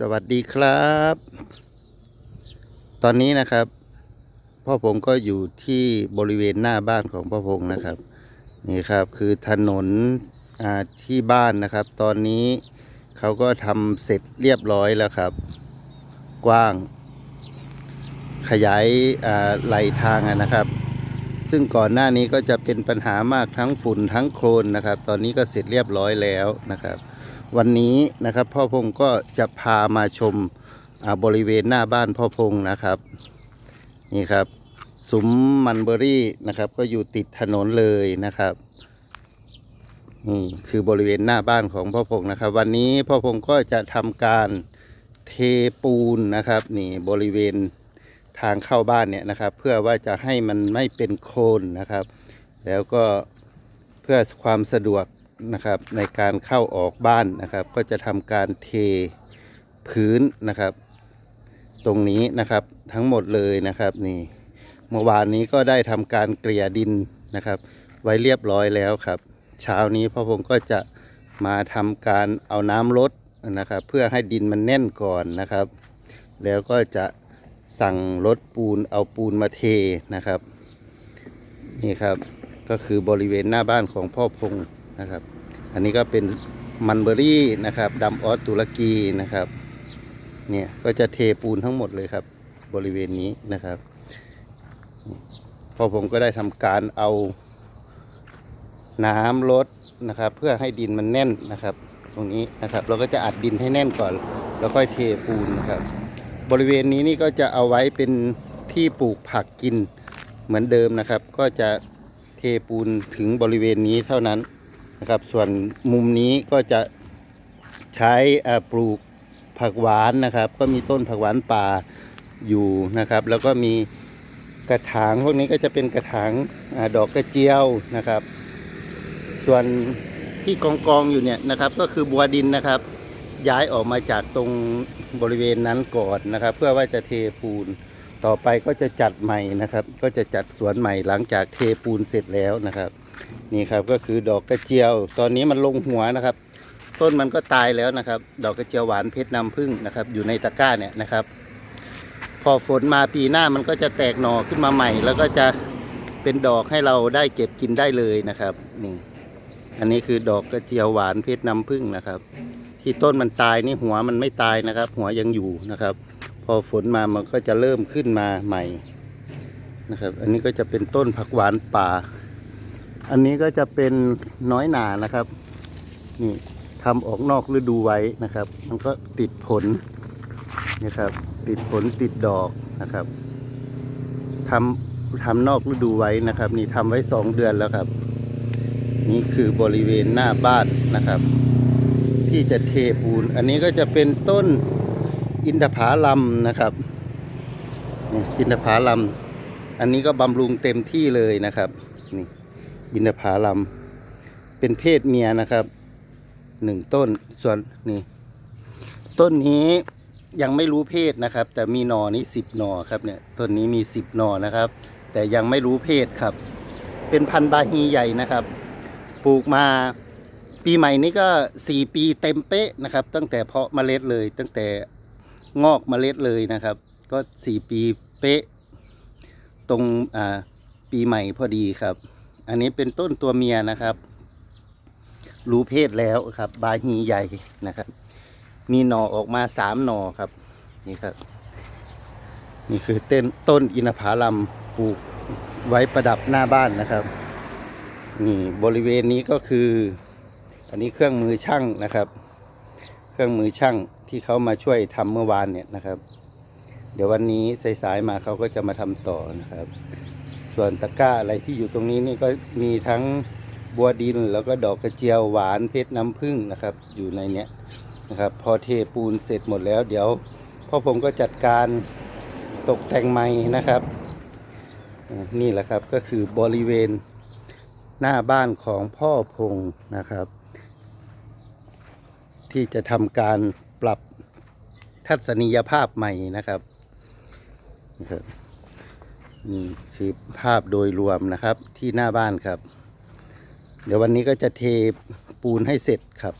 สวัสดีครับ ตอนนี้นะครับ พ่อพงก็อยู่ที่บริเวณหน้าบ้านของพ่อพงนะครับ นี่ครับคือถนนที่บ้านนะครับ ตอนนี้เขาก็ทำเสร็จเรียบร้อยแล้วครับ กว้าง ขยายไหลทางนะครับ ซึ่งก่อนหน้านี้ก็จะเป็นปัญหามากทั้งฝุ่นทั้งโคลนนะครับ ตอนนี้ก็เสร็จเรียบร้อยแล้วนะครับ วันนี้นะครับพ่อพงก็จะพามาชมบริเวณหน้าบ้านพ่อพงนะครับ นี่ครับซุ้มมันเบอรี่นะครับ ก็อยู่ติดถนนเลยนะครับนี่คือบริเวณหน้าบ้านของพ่อพงนะครับ วันนี้พ่อพงก็จะทำการเทปูนนะครับ นี่บริเวณทางเข้าบ้านเนี่ยนะครับ เพื่อว่าจะให้มันไม่เป็นโคลนนะครับ แล้วก็เพื่อความสะดวก นะครับในการเข้าออกบ้านนะครับ ก็จะทำการเทพื้นนะครับ ตรงนี้นะครับทั้งหมดเลยนะครับนี่เมื่อวานนี้ก็ได้ทำการเกลี่ยดินนะครับ ไว้เรียบร้อยแล้วครับ เช้านี้พ่อพงก็จะมาทำการเอาน้ำลดนะครับ เพื่อให้ดินมันแน่นก่อนนะครับ แล้วก็จะสั่งรถปูนเอาปูนมาเทนะครับ นี่ครับก็คือบริเวณหน้าบ้านของพ่อพง นะครับ อันนี้ก็เป็นมันเบอรี่นะครับดำออสตุรกีนะครับเนี่ยก็จะเทปูนทั้งหมดเลยครับ บริเวณนี้นะครับ พอผมก็ได้ทำการเอาน้ำลดนะครับ เพื่อให้ดินมันแน่นนะครับ ตรงนี้นะครับ เราก็จะอัดดินให้แน่นก่อน แล้วค่อยเทปูนนะครับ บริเวณนี้นี่ก็จะเอาไว้เป็นที่ปลูกผักกินเหมือนเดิมนะครับ ก็จะเทปูนถึงบริเวณนี้เท่านั้น นะครับ ส่วนมุมนี้ก็จะใช้ปลูกผักหวานนะครับ ก็มีต้นผักหวานป่าอยู่นะครับ แล้วก็มีกระถางพวกนี้ก็จะเป็นกระถางอดอกกระเจียวนะครับ ส่วนที่กองกองอยู่เนี่ยนะครับ ก็คือบัวดินนะครับ ย้ายออกมาจากตรงบริเวณนั้นก่อนนะครับ เพื่อว่าจะเทปูน ต่อไปก็จะจัดใหม่นะครับ ก็จะจัดสวนใหม่หลังจากเทปูนเสร็จแล้วนะครับ นี่ครับก็คือดอกกระเจียว ตอนนี้มันลงหัวนะครับ ต้นมันก็ตายแล้วนะครับ ดอกกระเจียวหวานเพชรน้ำผึ้งนะครับ อยู่ในตะกร้าเนี่ยนะครับ พอฝนมาปีหน้ามันก็จะแตกหน่อขึ้นมาใหม่ แล้วก็จะเป็นดอกให้เราได้เก็บกินได้เลยนะครับนี่อันนี้คือดอกกระเจียวหวานเพชรน้ำผึ้งนะครับ ที่ต้นมันตายนี่หัวมันไม่ตายนะครับ หัวยังอยู่นะครับ พอฝนมามันก็จะเริ่มขึ้นมาใหม่นะครับ อันนี้ก็จะเป็นต้นผักหวานป่า อันนี้ก็จะเป็นน้อยหนานะครับนี่ทำออกนอกฤดูไว้นะครับ มันก็ติดผลนะครับ ติดผลติดดอกนะครับทำทำนอกฤดูไว้นะครับ นี่ทำไว้สองเดือนแล้วครับ นี่คือบริเวณหน้าบ้านนะครับ ที่จะเทปูน อันนี้ก็จะเป็นต้น อินทผาลัมนะครับนี่อินทผาลัมอันนี้ก็บำรุงเต็มที่เลยนะครับนี่อินทผาลัมเป็นเพศเมียนะครับหนึ่งต้นส่วนนี่ต้นนี้ยังไม่รู้เพศนะครับ แต่มีหนอนี้สิบหนอครับเนี่ยต้นนี้มีสิบหนอนะครับ แต่ยังไม่รู้เพศครับ เป็นพันธุ์บาฮีใหญ่นะครับ ปลูกมาปีใหม่นี้ก็สี่ปีเต็มเป๊ะนะครับ ตั้งแต่เพาะเมล็ดเลย ตั้งแต่ งอกเมล็ดเลยนะครับ ก็สี่ปีเป๊ะ ตรงอ่าปีใหม่พอดีครับ อันนี้เป็นต้นตัวเมียนะครับ รู้เพศแล้วครับ บาฮีใหญ่นะครับ มีหน่อออกมาสามหน่อครับ นี่ครับ นี่คือเต้นต้นอินทผลัมปลูกไว้ประดับหน้าบ้านนะครับนี่บริเวณนี้ก็คือ อันนี้เครื่องมือช่างนะครับ เครื่องมือช่างที่เขามาช่วยทำเมื่อวานเนี่ยนะครับ เดี๋ยววันนี้สายๆมาเขาก็จะมาทำต่อนะครับ ส่วนตะกร้าอะไรที่อยู่ตรงนี้นี่ก็มีทั้งบัวดินแล้วก็ดอกกระเจียวหวานเพชรน้ำผึ้งนะครับ อยู่ในเนี้ยนะครับ พอเทปูนเสร็จหมดแล้ว เดี๋ยวพ่อผมก็จัดการตกแต่งใหม่นะครับ นี่แหละครับก็คือบริเวณหน้าบ้านของพ่อพงนะครับ ที่จะทำการ ปรับทัศนียภาพใหม่นะครับนะครับนี่คือภาพโดยรวมนะครับที่หน้าบ้านครับ เดี๋ยววันนี้ก็จะเทปูนให้เสร็จครับ